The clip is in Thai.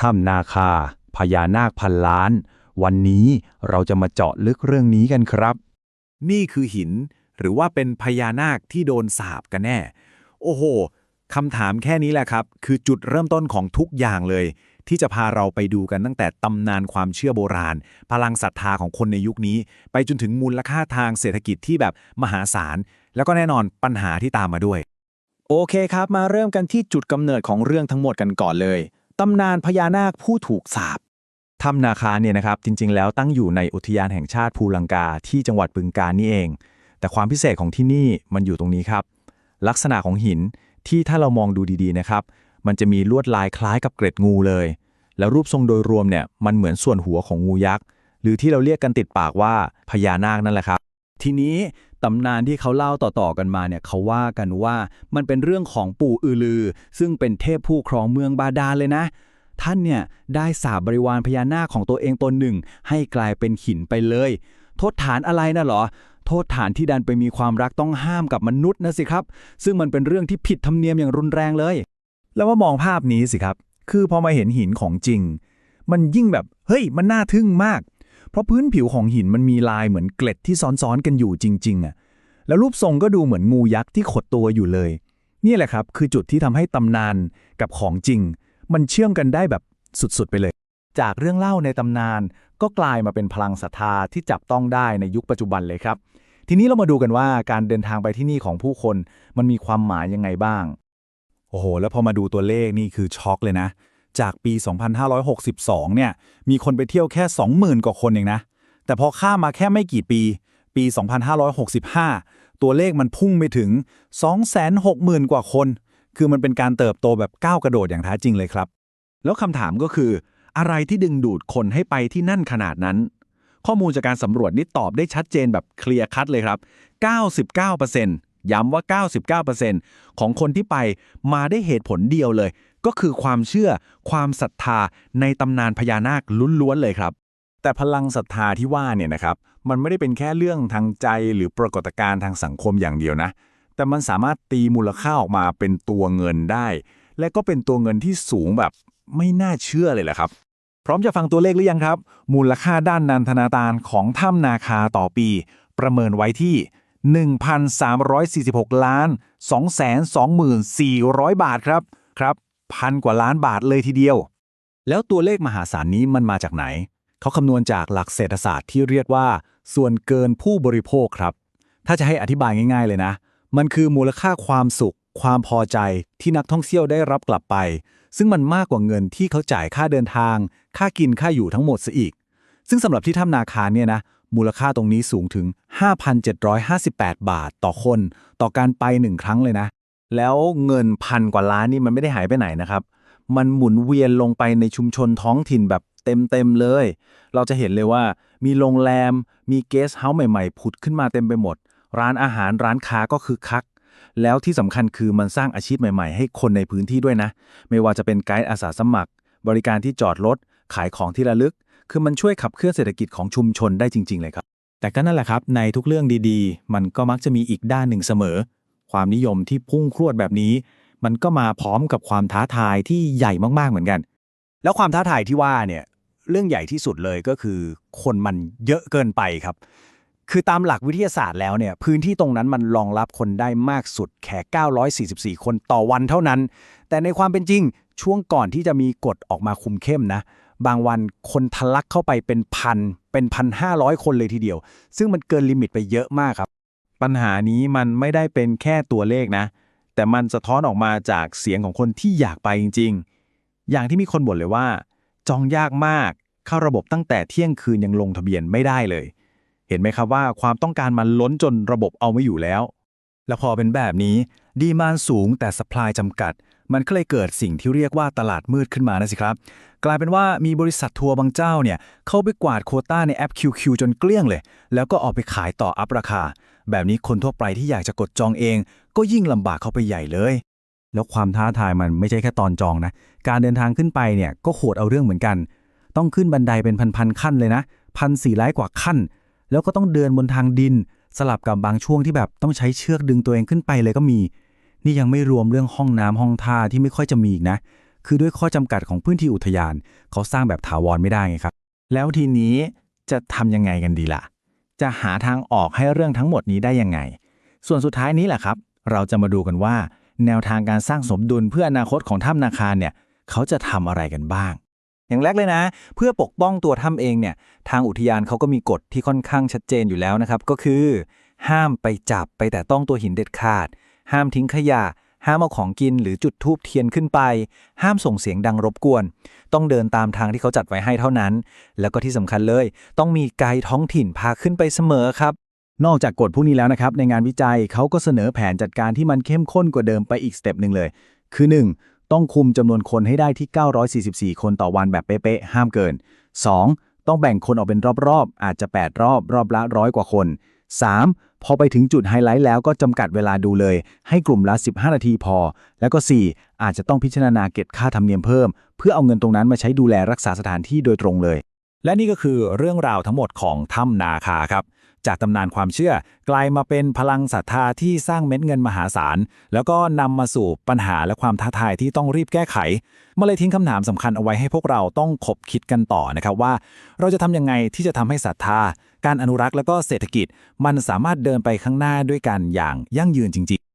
ถ้ำนาคา พญานาคพันล้าน วันนี้เราจะมาเจาะลึกเรื่องนี้กันครับ นี่คือหิน หรือว่าเป็นพญานาคที่โดนสาบกันแน่ โอ้โหคำถามแค่นี้แหละครับ คือจุดเริ่มต้นของทุกอย่างเลย ที่จะพาเราไปดูกันตั้งแต่ตำนานความเชื่อโบราณ พลังศรัทธาของคนในยุคนี้ ไปจนถึงมูลค่าทางเศรษฐกิจที่แบบมหาศาล แล้วก็แน่นอนปัญหาที่ตามมาด้วย โอเคครับ มาเริ่มกันที่จุดกำเนิดของเรื่องทั้งหมดกันก่อนเลย ตำนานพญานาคผู้ถูกสาปถ้ำนาคาเนี่ยนะครับจริง ๆ แล้วตั้งอยู่ในอุทยานแห่งชาติภูลังกาที่จังหวัดบึงกาฬนี่เอง แต่ความพิเศษของที่นี่มันอยู่ตรงนี้ครับ ลักษณะของหินที่ถ้าเรามองดูดีๆนะครับ มันจะมีลวดลายคล้ายกับเกร็ดงูเลย แล้วรูปทรงโดยรวมเนี่ยมันเหมือนส่วนหัวของงูยักษ์หรือที่เราเรียกกันติดปากว่าพญานาคนั่นแหละครับ ทีนี้ ตำนานที่เขาเล่าต่อๆกันมาเนี่ยเขาว่ากันว่ามันเป็นเรื่องของปู่อือลือ ซึ่งเป็นเทพผู้ครองเมืองบาดาลเลยนะ ท่านเนี่ยได้สาบบริวารพญานาคของตัวเองตนหนึ่ง ให้กลายเป็นหินไปเลย โทษฐานอะไรนะหรอ โทษฐานที่ดันไปมีความรักต้องห้ามกับมนุษย์นะสิครับ ซึ่งมันเป็นเรื่องที่ผิดธรรมเนียมอย่างรุนแรงเลย แล้วว่ามองภาพนี้สิครับ คือพอมาเห็นหินของจริง มันยิ่งแบบเฮ้ยมันน่าทึ่งมากเพราะพื้นผิวของหินมันมีลายเหมือนเกล็ดที่ซ้อนๆกันอยู่จริงๆอะ แล้วรูปทรงก็ดูเหมือนงูยักษ์ที่ขดตัวอยู่เลย นี่แหละครับ คือจุดที่ทำให้ตำนานกับของจริง มันเชื่อมกันได้แบบสุดๆไปเลย จากเรื่องเล่าในตำนาน ก็กลายมาเป็นพลังศรัทธาที่จับต้องได้ในยุคปัจจุบันเลยครับ ทีนี้เรามาดูกันว่าการเดินทางไปที่นี่ของผู้คน มันมีความหมายยังไงบ้าง โอ้โห แล้วพอมาดูตัวเลขนี่คือช็อกเลยนะ จากปี 2562 เนี่ย มีคนไปเที่ยวแค่ 20,000 กว่าคนเองนะ แต่พอข้ามมาแค่ไม่กี่ปี ปี 2565 ตัวเลขมันพุ่งไปถึง 260,000 กว่าคน คือมันเป็นการเติบโตแบบก้าวกระโดดอย่างแท้จริงเลยครับ แล้วคำถามก็คือ อะไรที่ดึงดูดคนให้ไปที่นั่นขนาดนั้น ข้อมูลจากการสำรวจนี่ตอบได้ชัดเจนแบบเคลียร์คัดเลยครับ 99%ย้ำว่า 99%ของคนที่ไปมาได้เหตุผลเดียวเลย ก็คือความเชื่อ ความศรัทธาในตำนานพญานาคล้วนๆเลยครับ แต่พลังศรัทธาที่ว่าเนี่ยนะครับ มันไม่ได้เป็นแค่เรื่องทางใจหรือปรากฏการณ์ทางสังคมอย่างเดียวนะ แต่มันสามารถตีมูลค่าออกมาเป็นตัวเงินได้ และก็เป็นตัวเงินที่สูงแบบไม่น่าเชื่อเลยแหละครับ พร้อมจะฟังตัวเลขหรือยังครับ มูลค่าด้านนันทนาการของถ้ำนาคาต่อปี ประเมินไว้ที่ 1,346 ล้าน 224,000 บาทครับครับพันกว่าล้านบาทเลยทีเดียว แล้วตัวเลขมหาศาลนี้มันมาจากไหน เขาคำนวณจากหลักเศรษฐศาสตร์ที่เรียกว่า ส่วนเกินผู้บริโภคครับ ถ้าจะให้อธิบายง่าย ๆ เลยนะ มันคือมูลค่าความสุข ความพอใจที่นักท่องเที่ยวได้รับกลับไป ซึ่งมันมากกว่าเงินที่เขาจ่ายค่าเดินทาง ค่ากินค่าอยู่ทั้งหมดซะอีก ซึ่งสำหรับที่ถ้ำนาคาเนี่ยนะมูลค่าตรงนี้สูงถึง 5,758 บาทต่อคน ต่อการไปหนึ่งครั้งเลยนะ แล้วเงินพันกว่าล้านนี่มันไม่ได้หายไปไหนนะครับ มันหมุนเวียนลงไปในชุมชนท้องถิ่นแบบ เต็มๆเลย เราจะเห็นเลยว่า มีโรงแรม มีเกสเฮาส์ใหม่ๆ ผุดขึ้นมาเต็มไปหมด ร้านอาหารร้านค้าก็คือคัก แล้วที่สำคัญคือมันสร้างอาชีพใหม่ๆ ให้คนในพื้นที่ด้วยนะ ไม่ว่าจะเป็นไกด์อาสาสมัคร บริการที่จอดรถ ขายของที่ระลึก คือมันช่วยขับเคลื่อนเศรษฐกิจของชุมชนได้จริง ๆ เลยครับ แต่ก็นั่นแหละครับ ในทุกเรื่องดีๆ มันก็มักจะมีอีกด้านหนึ่งเสมอ ความนิยมที่พุ่งพรวดแบบนี้ มันก็มาพร้อมกับความท้าทายที่ใหญ่มากๆเหมือนกัน แล้วความท้าทายที่ว่าเนี่ย เรื่องใหญ่ที่สุดเลยก็คือ คนมันเยอะเกินไปครับ คือตามหลักวิทยาศาสตร์แล้วเนี่ยพื้นที่ตรงนั้นมันรองรับคนได้มากสุดแค่ 944 คนต่อวันเท่านั้น แต่ในความเป็นจริงช่วงก่อนที่จะมีกฎออกมาคุมเข้มนะ บางวันคนทะลักเข้าไปเป็นพันเป็นพันห้าร้อยคนเลยทีเดียว ซึ่งมันเกินลิมิตไปเยอะมากครับ ปัญหานี้มันไม่ได้เป็นแค่ตัวเลขนะ แต่มันสะท้อนออกมาจากเสียงของคนที่อยากไปจริง ๆ อย่างที่มีคนบ่นเลยว่า จองยากมาก เข้าระบบตั้งแต่เที่ยงคืนยังลงทะเบียนไม่ได้เลย เห็นไหมครับว่าความต้องการมันล้นจนระบบเอาไม่อยู่แล้ว แล้วพอเป็นแบบนี้ ดีมานสูงแต่สป라이จำกัด มันก็เลยเกิดสิ่งที่เรียกว่าตลาดมืดขึ้นมานะสิครับ กลายเป็นว่ามีบริษัททัวร์บางเจ้าเนี่ยเข้าไปกวาดโคต้าในแอป QQ จนเกลี้ยงเลย แล้วก็เอาไปขายต่ออัพราคา แบบนี้คนทั่วไปที่อยากจะกดจองเอง ก็ยิ่งลำบากเข้าไปใหญ่เลยแล้วความท้าทายมันไม่ใช่แค่ตอนจองนะ การเดินทางขึ้นไปเนี่ยก็โหดเอาเรื่องเหมือนกัน ต้องขึ้นบันไดเป็นพันๆขั้นเลยนะพันสี่ร้อยกว่าขั้น แล้วก็ต้องเดินบนทางดิน สลับกับบางช่วงที่แบบต้องใช้เชือกดึงตัวเองขึ้นไปเลยก็มี นี่ยังไม่รวมเรื่องห้องน้ำห้องท่าที่ไม่ค่อยจะมีอีกนะ คือด้วยข้อจำกัดของพื้นที่อุทยาน เขาสร้างแบบถาวรไม่ได้ไงครับ แล้วทีนี้จะทำยังไงกันดีล่ะ จะหาทางออกให้เรื่องทั้งหมดนี้ได้ยังไง ส่วนสุดท้ายนี้แหละครับ เราจะมาดูกันว่า แนวทางการสร้างสมดุลเพื่ออนาคตของถ้ำนาคารเนี่ยเขาจะทำอะไรกันบ้าง อย่างแรกเลยนะ เพื่อปกป้องตัวถ้ำเองเนี่ยทางอุทยานเขาก็มีกฎที่ค่อนข้างชัดเจนอยู่แล้วนะครับก็คือ ห้ามไปจับไปแต่ต้องตัวหินเด็ดขาด ห้ามทิ้งขยะ ห้ามเอาของกินหรือจุดทูบเทียนขึ้นไป ห้ามส่งเสียงดังรบกวน ต้องเดินตามทางที่เขาจัดไว้ให้เท่านั้น แล้วก็ที่สำคัญเลย ต้องมีไกด์ท้องถิ่นพาขึ้นไปเสมอครับนอกจากกฎพวกนี้แล้วนะครับ ในงานวิจัยเขาก็เสนอแผนจัดการที่มันเข้มข้นกว่าเดิมไปอีกสเต็ปหนึ่งเลย คือ 1. ต้องคุมจำนวนคนให้ได้ที่ 944 คนต่อวันแบบเป๊ะๆห้ามเกิน 2. ต้องแบ่งคนออกเป็นรอบๆ อาจจะ 8 รอบ รอบละร้อยกว่าคน 3. พอไปถึงจุดไฮไลท์แล้วก็จำกัดเวลาดูเลย ให้กลุ่มละ 15 นาทีพอ แล้วก็ 4. อาจจะต้องพิจารณาเก็บค่าธรรมเนียมเพิ่ม เพื่อเอาเงินตรงนั้นมาใช้ดูแลรักษาสถานที่โดยตรงเลย และนี่ก็คือเรื่องราวทั้งหมดของถ้ำนาคาครับ จากตำนานความเชื่อกลายมาเป็นพลังศรัทธาที่สร้างเม็ดเงินมหาศาล แล้วก็นำมาสู่ปัญหาและความท้าทายที่ต้องรีบแก้ไขมาเลยทิ้งคำถามสำคัญเอาไว้ให้พวกเราต้องคบคิดกันต่อนะครับว่า เราจะทำยังไงที่จะทำให้ศรัทธา การอนุรักษ์แล้วก็เศรษฐกิจ มันสามารถเดินไปข้างหน้าด้วยกันอย่างยั่งยืนจริง ๆ